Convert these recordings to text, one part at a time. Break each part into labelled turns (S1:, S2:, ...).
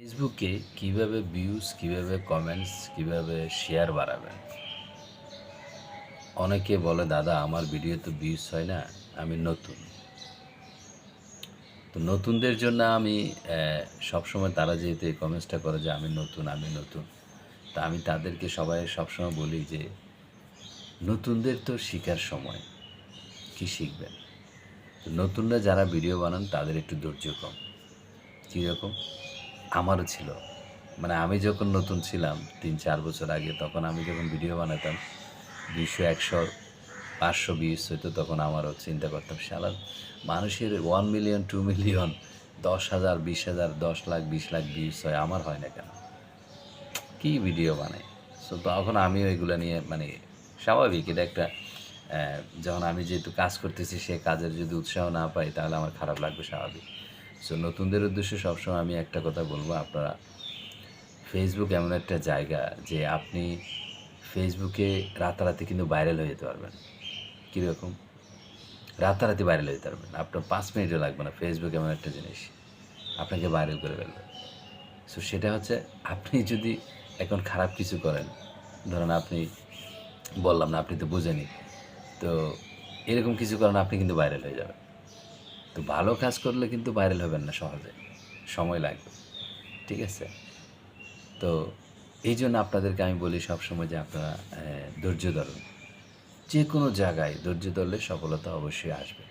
S1: ফেসবুকে কীভাবে ভিউজ কীভাবে কমেন্টস কীভাবে শেয়ার বাড়াবেন? অনেকে বলে, দাদা, আমার ভিডিও তো ভিউজ হয় না, আমি নতুন। তো নতুনদের জন্য আমি সবসময় তারা যেহেতু এই কমেন্টসটা করে যে, আমি নতুন আমি নতুন। তা আমি তাদেরকে সবাই সবসময় বলি যে, নতুনদের তো শেখার সময়। কি শিখবেন? নতুনরা যারা ভিডিও বানান, তাদের একটু ধৈর্য কম। কীরকম? আমারও ছিল। মানে আমি যখন নতুন ছিলাম, তিন, চার বছর আগে, তখন আমি যখন ভিডিও বানাতাম, দুইশো, একশো, পাঁচশো বিশ হইতো, তখন আমারও চিন্তা করতাম, শালা, মানুষের ওয়ান মিলিয়ন টু মিলিয়ন দশ হাজার, বিশ হাজার, দশ লাখ, বিশ লাখ ভিউজ হয়, আমার হয় না কেন? কী ভিডিও বানাই? সো তখন আমিও এগুলো নিয়ে মানে স্বাভাবিক, এটা একটা যখন আমি যেহেতু কাজ করতেছি, সে কাজের যদি উৎসাহ না পাই, তাহলে আমার খারাপ লাগবে স্বাভাবিক। সো নতুনদের উদ্দেশ্যে সবসময় আমি একটা কথা বলব, আপনারা ফেসবুক এমন একটা জায়গা যে আপনি ফেসবুকে রাতারাতি কিন্তু ভাইরাল হয়ে যেতে পারবেন। কীরকম রাতারাতি ভাইরাল হয়ে পারবেন। আপনার পাঁচ মিনিটও লাগবে না ফেসবুক এমন একটা জিনিস। আপনাকে ভাইরাল করে ফেলবে। সো সেটা হচ্ছে আপনি যদি এখন খারাপ কিছু করেন, ধরেন আপনি বললাম না, আপনি তো বুঝেনি তো এরকম কিছু করেন, আপনি কিন্তু ভাইরাল হয়ে যাবেন। তো ভালো কাজ করলে কিন্তু ভাইরাল হবেন না সহজে। সময় লাগবে। ঠিক আছে? তো এই জন্য আপনাদেরকে আমি বলি সবসময় যে আপনারা ধৈর্য ধরুন। যে কোনো জায়গায় ধৈর্য ধরলে সফলতা অবশ্যই আসবে।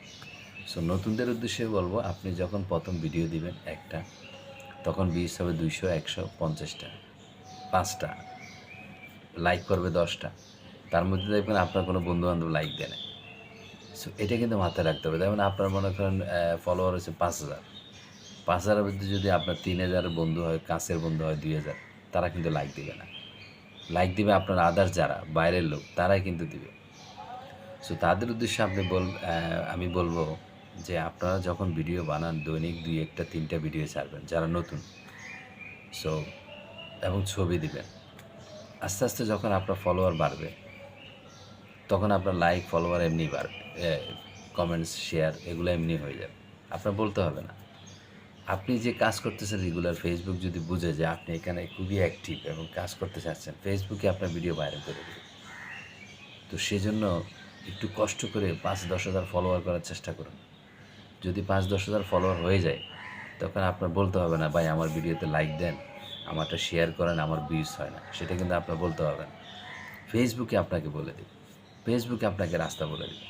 S1: সো নতুনদের উদ্দেশ্যে বলব, আপনি যখন প্রথম ভিডিও দিবেন একটা, তখন বিশ হবে দুইশো, একশো, পঞ্চাশটা, পাঁচটা লাইক করবে দশটা। তার মধ্যে দেখবেন আপনার কোনো বন্ধু বান্ধব লাইক দেয় না সো এটা কিন্তু মাথায় রাখতে হবে। যেমন আপনার মনে করেন ফলোয়ার হচ্ছে পাঁচ হাজার। পাঁচ হাজারের মধ্যে যদি আপনার তিন হাজার বন্ধু হয়, কাছের বন্ধু হয়, দুই হাজার, তারা কিন্তু লাইক দিবে না। লাইক দিবে আপনার আদার্স যারা, বাইরের লোক, তারাই কিন্তু দিবে। সো তাদের উদ্দেশ্যে আপনি বল আমি বলব যে আপনারা যখন ভিডিও বানান, দৈনিক দুই একটা, তিনটা ভিডিও ছাড়বেন, যারা নতুন। সো এবং ছবি দিবেন। আস্তে আস্তে যখন আপনার ফলোয়ার বাড়বে তখন আপনার লাইক ফলোয়ার এমনি বাড়বে কমেন্টস শেয়ার এগুলো এমনি হয়ে যাবে। আপনার বলতে হবে না। আপনি যে কাজ করতেছেন রেগুলার ফেসবুক যদি বুঝে যে আপনি এখানে খুবই অ্যাক্টিভ এবং কাজ করতে চাচ্ছেন ফেসবুকে আপনার ভিডিও ভাইরাল করে দেবে। তো সেজন্য একটু কষ্ট করে পাঁচ দশ হাজার ফলোয়ার করার চেষ্টা করুন। যদি পাঁচ দশ হাজার ফলোয়ার হয়ে যায়, তখন আপনার বলতে হবে না, ভাই, আমার ভিডিওতে লাইক দেন, আমারটা শেয়ার করেন, আমার ভিউজ হয় না। সেটা কিন্তু আপনার বলতে হবে না। ফেসবুকে আপনাকে বলে দিবে। ফেসবুকে আপনাকে রাস্তা বলে দিবে।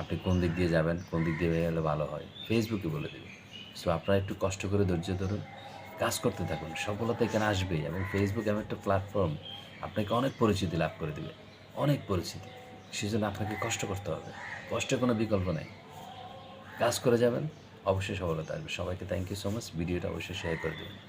S1: আপনি কোন দিক দিয়ে যাবেন, কোন দিক দিয়ে গেলে ভালো হয় ফেসবুকে বলে দিবে। সো আপনারা একটু কষ্ট করে ধৈর্য ধরুন, কাজ করতে থাকুন, সফলতা এখানে আসবেই এবং ফেসবুক এমন একটা প্ল্যাটফর্ম আপনাকে অনেক পরিচিতি লাভ করে দেবে, অনেক পরিচিতি। সেজন্য আপনাকে কষ্ট করতে হবে, কষ্টের কোনো বিকল্প নেই। কাজ করে যাবেন, অবশ্যই সফলতা আসবে। সবাইকে থ্যাংক ইউ সো মাচ ভিডিওটা অবশ্যই শেয়ার করে দেবেন।